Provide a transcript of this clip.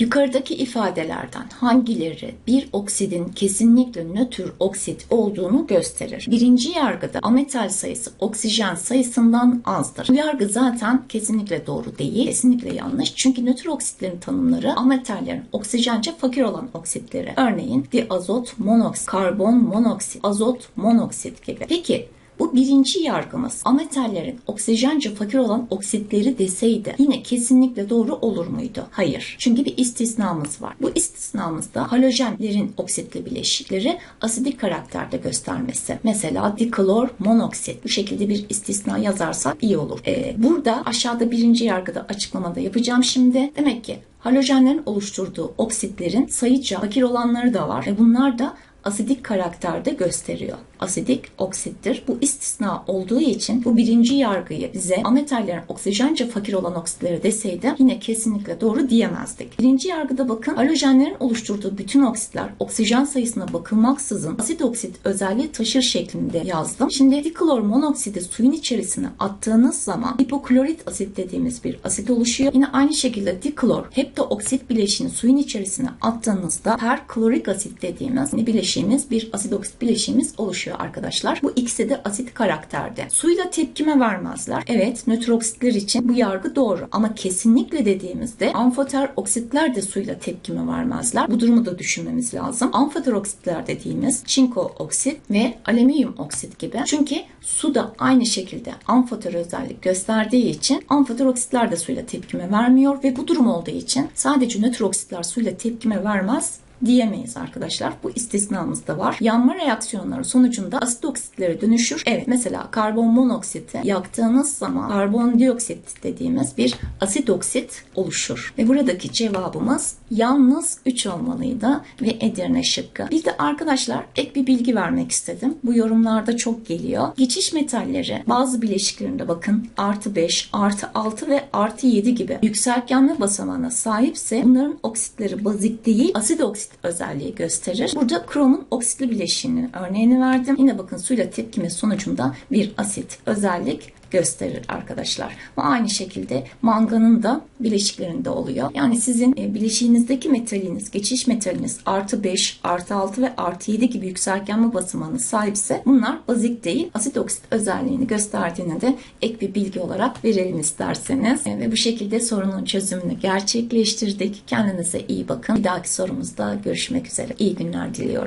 Yukarıdaki ifadelerden hangileri bir oksidin kesinlikle nötr oksit olduğunu gösterir? Birinci yargıda ametal sayısı oksijen sayısından azdır. Bu yargı zaten kesinlikle doğru değil, kesinlikle yanlış. Çünkü nötr oksitlerin tanımları ametallerin oksijence fakir olan oksitleri. Örneğin diazot monoksit, karbon monoksit, azot monoksit gibi. Peki bu birinci yargımız ametallerin oksijence fakir olan oksitleri deseydi yine kesinlikle doğru olur muydu? Hayır. Çünkü bir istisnamız var. Bu istisnamızda halojenlerin oksitli bileşikleri asidik karakterde göstermesi. Mesela diklor monoksit. Bu şekilde bir istisna yazarsak iyi olur. Ee, burada aşağıda birinci yargıda açıklamada yapacağım şimdi. Demek ki halojenlerin oluşturduğu oksitlerin sayıca fakir olanları da var ve bunlar da asidik karakterde gösteriyor. Asidik oksittir. Bu istisna olduğu için bu birinci yargıyı bize ametallerin oksijence fakir olan oksitleri deseydi yine kesinlikle doğru diyemezdik. Birinci yargıda bakın halojenlerin oluşturduğu bütün oksitler oksijen sayısına bakılmaksızın asit oksit özelliği taşır şeklinde yazdım. Şimdi diklor monoksidi suyun içerisine attığınız zaman hipoklorit asit dediğimiz bir asit oluşuyor. Yine aynı şekilde diklor heptaoksit bileşini suyun içerisine attığınızda perklorik asit dediğimiz bileşiğimiz bir asit oksit bileşiğimiz oluşuyor arkadaşlar. Bu ikisi de asit karakterde. Suyla tepkime vermezler. Evet nötr oksitler için bu yargı doğru ama kesinlikle dediğimizde amfoter oksitler de suyla tepkime vermezler. Bu durumu da düşünmemiz lazım. Amfoter oksitler dediğimiz çinko oksit ve alüminyum oksit gibi. Çünkü su da aynı şekilde amfoter özellik gösterdiği için amfoter oksitler de suyla tepkime vermiyor ve bu durum olduğu için sadece nötr oksitler suyla tepkime vermez diyemeyiz arkadaşlar. Bu istisnamız da var. Yanma reaksiyonları sonucunda asit oksitlere dönüşür. Evet mesela karbon monoksiti yaktığınız zaman karbondioksit dediğimiz bir asit oksit oluşur. Ve buradaki cevabımız yalnız 3 olmalıydı ve Edirne şıkkı. Bir de arkadaşlar ek bir bilgi vermek istedim. Bu yorumlarda çok geliyor. Geçiş metalleri bazı bileşiklerinde bakın artı 5, artı 6 ve artı 7 gibi yükseltgenme basamağına sahipse bunların oksitleri bazik değil asit oksit özelliği gösterir. Burada kromun oksitli bileşiğinin örneğini verdim. Yine bakın suyla tepkime sonucunda bir asit özellik gösterir arkadaşlar. Bu aynı şekilde manganın da bileşiklerinde oluyor. Yani sizin e, bileşiğinizdeki metaliniz, geçiş metaliniz artı 5, artı 6 ve artı 7 gibi yükseltgenme basamağına sahipse bunlar bazik değil asit oksit özelliğini gösterdiğine de ek bir bilgi olarak verelim isterseniz. E, ve bu şekilde sorunun çözümünü gerçekleştirdik. Kendinize iyi bakın. Bir dahaki sorumuzda görüşmek üzere. İyi günler diliyorum.